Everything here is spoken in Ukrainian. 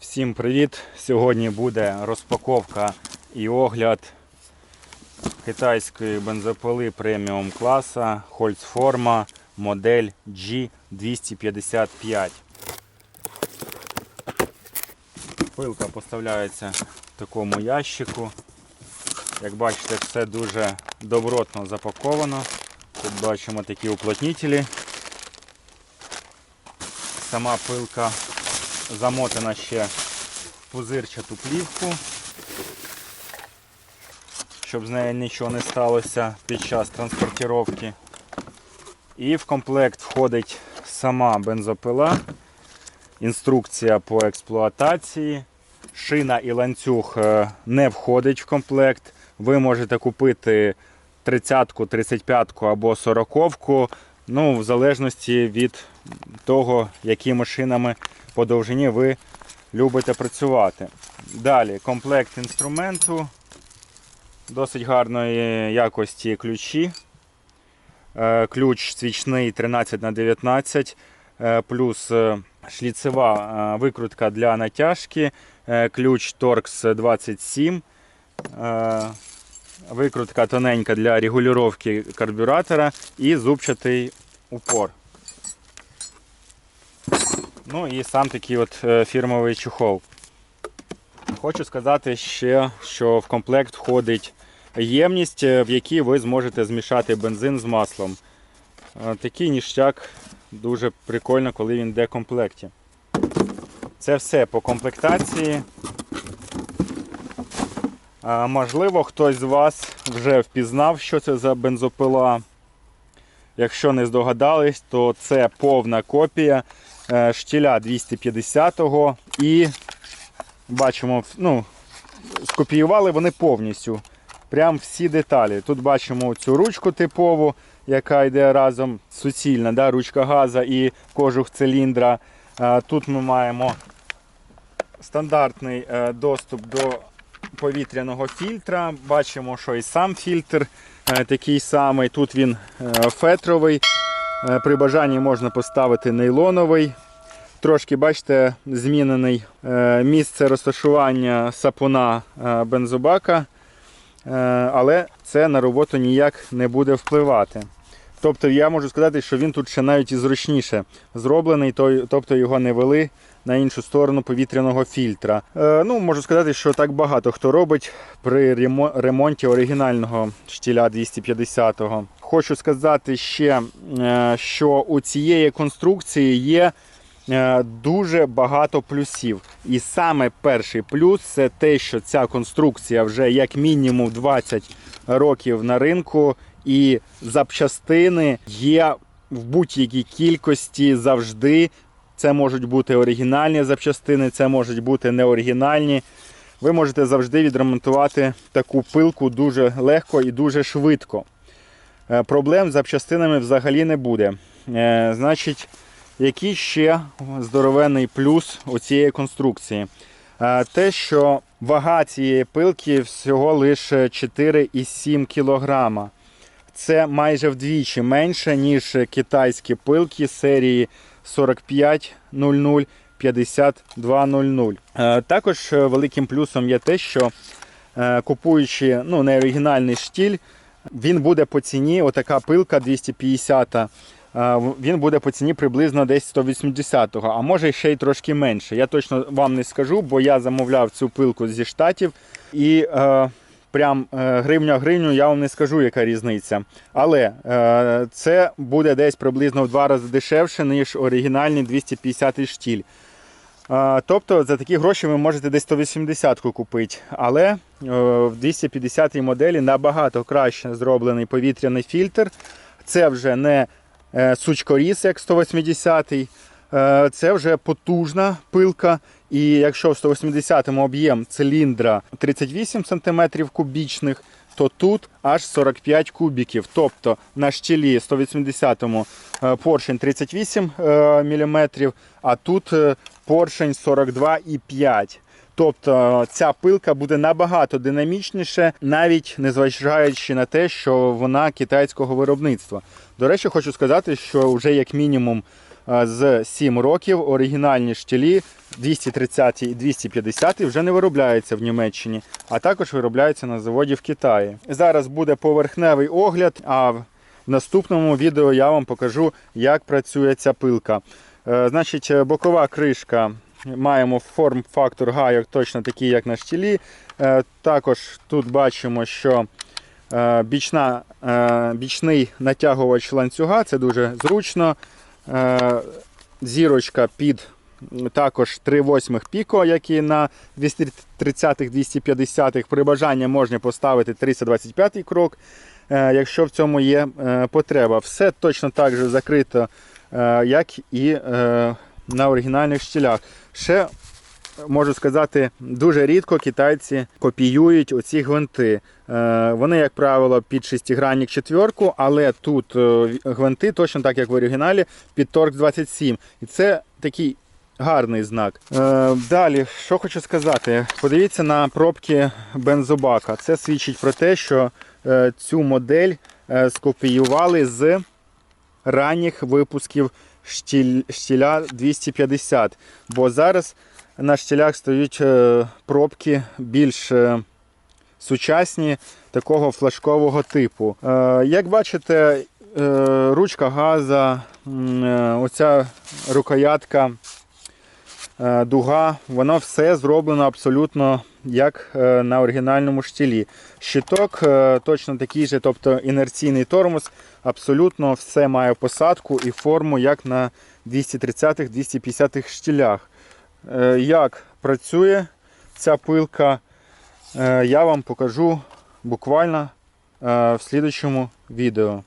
Всім привіт! Сьогодні буде розпаковка і огляд китайської бензопили преміум класа Holzforma модель G255. Пилка поставляється в такому ящику. Як бачите, все дуже добротно запаковано. Тут бачимо такі уплотнителі. Сама пилка замотана ще в пузирчату плівку, щоб з нею нічого не сталося під час транспортировки. І в комплект входить сама бензопила, інструкція по експлуатації. Шина і ланцюг е, не входить в комплект. Ви можете купити 30-ку, 35-ку або 40-ку, ну, в залежності від того, якими шинами по довжині ви любите працювати. Далі комплект інструменту, досить гарної якості ключі. Е, Ключ свічний 13х19, е, плюс е, шліцева викрутка для натяжки, ключ Torx 27, е, викрутка тоненька для регулювання карбюратора і зубчатий упор. Ну і сам такий от е, фірмовий чехол. Хочу сказати ще, що в комплект входить ємність, е, в якій ви зможете змішати бензин з маслом. Е, Такий ніштяк дуже прикольно, коли він йде в комплекті. Це все по комплектації. Можливо, хтось з вас вже впізнав, що це за бензопила. Якщо не здогадались, то це повна копія е, штіля 250-го і бачимо, ну, скопіювали вони повністю. Прям всі деталі. Тут бачимо цю ручку типову, яка йде разом суцільна, да, ручка газа і кожух циліндра. Е, Тут ми маємо стандартний е, доступ до повітряного фільтра. Бачимо, що і сам фільтр е, такий самий. Тут він е, фетровий. Е, При бажанні можна поставити нейлоновий. Трошки, бачите, змінений місце розташування сапуна бензобака, але це на роботу ніяк не буде впливати. Тобто я можу сказати, що він тут ще навіть і зручніше зроблений, тобто його не вели на іншу сторону повітряного фільтра. Е, ну, можу сказати, що так багато хто робить при ремонті оригінального штіля 250-го. Хочу сказати ще, е, що у цієї конструкції є е, дуже багато плюсів. І саме перший плюс це те, що ця конструкція вже як мінімум 20 років на ринку, і запчастини є в будь-якій кількості завжди. Це можуть бути оригінальні запчастини, це можуть бути неоригінальні. Ви можете завжди відремонтувати таку пилку дуже легко і дуже швидко. Е, Проблем з запчастинами взагалі не буде. Е, Значить, який ще здоровенний плюс у цієї конструкції? Е, Те, що вага цієї пилки всього лише 4,7 кг. Це майже вдвічі менше, ніж китайські пилки серії 4500 5200. Е, Також е, великим плюсом є те, що е, купуючи ну, неоригінальний штіль, він буде по ціні, отака пилка 250, е, він буде по ціні приблизно десь 180-го, а може ще й трошки менше. Я точно вам не скажу, бо я замовляв цю пилку зі штатів і прям е, гривня гривню я вам не скажу, яка різниця. Але е, це буде десь приблизно в два рази дешевше, ніж оригінальний 250 штіль. Тобто за такі гроші ви можете десь 180-ку купити. Але е, в 250 моделі набагато краще зроблений повітряний фільтр. Це вже не сучкоріз, як 180-й. Е, Це вже потужна пилка. І якщо в 180-му об'єм циліндра 38 см кубічних, то тут аж 45 кубіків. Тобто на щелі 180-му е, поршень 38 мм, а тут е, поршень 42,5 Тобто е, ця пилка буде набагато динамічніше, навіть незважаючи на те, що вона китайського виробництва. До речі, хочу сказати, що вже як мінімум е, з 7 років. Оригінальні штилі 230 і 250 вже не виробляються в Німеччині, а також виробляються на заводі в Китаї. Зараз буде поверхневий огляд, а в наступному відео я вам покажу, як працює ця пилка. Е, Значить, бокова кришка. Маємо форм-фактор гайок точно такий, як на штілі. Е, Також тут бачимо, що е, бічна, бічний натягувач ланцюга це дуже зручно. Е, Зірочка під також 3 восьмих піко, які на 230-250. При бажанні можна поставити 325 крок, е, якщо в цьому є е, потреба. Все точно так же закрито, як і на оригінальних щілях. Ще можу сказати, дуже рідко китайці копіюють оці гвинти. Е, Вони, як правило, під шестигранник четверку, але тут е, гвинти, точно так як в оригіналі, під торк 27. І це такий гарний знак. Е, Далі, що хочу сказати, подивіться на пробки бензобака. Це свідчить про те, що цю модель скопіювали з ранніх випусків штіля 250. Бо зараз на штілях стоять е, пробки більш е, сучасні, такого флажкового типу. Е, Як бачите, ручка газа, оця рукоятка, дуга, воно все зроблено абсолютно як на оригінальному штілі. Щиток точно такий же, тобто інерційний тормоз, абсолютно все має посадку і форму, як на 230-250 штілях. Е, Як працює ця пилка, е, я вам покажу буквально е, в слідчому відео.